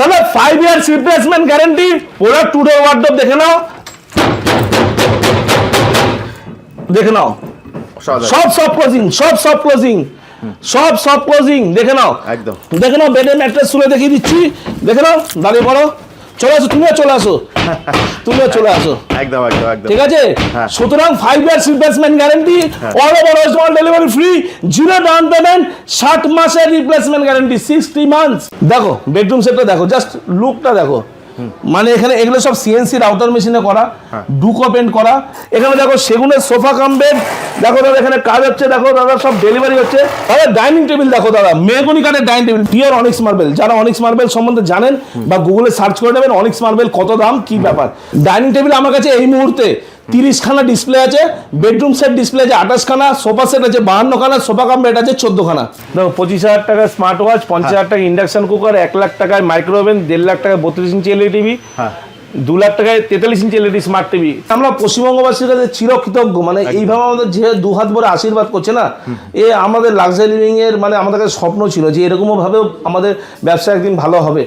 দাদা five years replacement guarantee ওরা two wardrobe দেখে নাও। দেখে নাও। সব সব ক্লোজিং সব সব ক্লোজিং সব সব ক্লোজিং দেখে নাও। একদম। দেখে নাও বেডের ম্যাট্রেস তুলে দেখিয়ে দিচ্ছি। দেখে নাও দাঁড়িয়ে পড়ো। চলে আসো তুমিও চলে আসো। তুমিও চলে আসো। একদম একদম একদম। ঠিক আছে? হ্যাঁ। সুতরাং five years replacement guarantee all over West Bengal delivery free zero down payment ষাট মাসের রিপ্লেসমেন্ট গ্যারান্টি সিক্সটি মান্থস দেখো বেডরুম সেটটা দেখো জাস্ট লুকটা দেখো। মানে এখানে এগুলো সব সিএনসি রাউটার মেশিনে করা হ্যাঁ। ডুকো পেন্ট করা। এখানে দেখো সেগুনের সোফা কাম বেড দেখো দাদা এখানে কাজ হচ্ছে দেখো দাদা সব ডেলিভারি হচ্ছে। দাদা ডাইনিং টেবিল দেখো দাদা মেগুনি কাঠের dining table pure onyx marble যারা অনিক্স মার্বেল সম্বন্ধে জানেন বা গুগলে সার্চ করে নেবেন অনিক্স মার্বেল কত দাম কি ব্যাপার। ডাইনিং টেবিল আমার কাছে এই মুহূর্তে তিরিশ খানা ডিসপ্লে আছে বেডরুম সেট ডিসপ্লে আছে আঠাশ খানা সোফা সেট আছে বাহান্ন খানা সোফা কাম বেড আছে চোদ্দ খানা। দেখো পঁচিশ হাজার টাকা স্মার্ট ওয়াচ পঞ্চাশ হাজার টাকা ইন্ডাকশন কুকার এক লাখ টাকায় মাইক্রো ওভেন দেড় লাখ টাকায় বত্রিশ ইঞ্চি এলই টিভি হ্যাঁ। দু লাখ টাকায় তেতাল্লিশ ইঞ্চি এলইডি স্মার্ট টিভি আমরা পশ্চিমবঙ্গবাসীর কাছে চিরকৃতজ্ঞ মানে এইভাবে আমাদের যে দু হাত ভরে আশীর্বাদ করছে না এ আমাদের লাক্সারি লিভিং এর মানে আমাদের কাছে স্বপ্ন ছিল যে এরকমও ভাবেও আমাদের ব্যবসা একদিন ভালো হবে।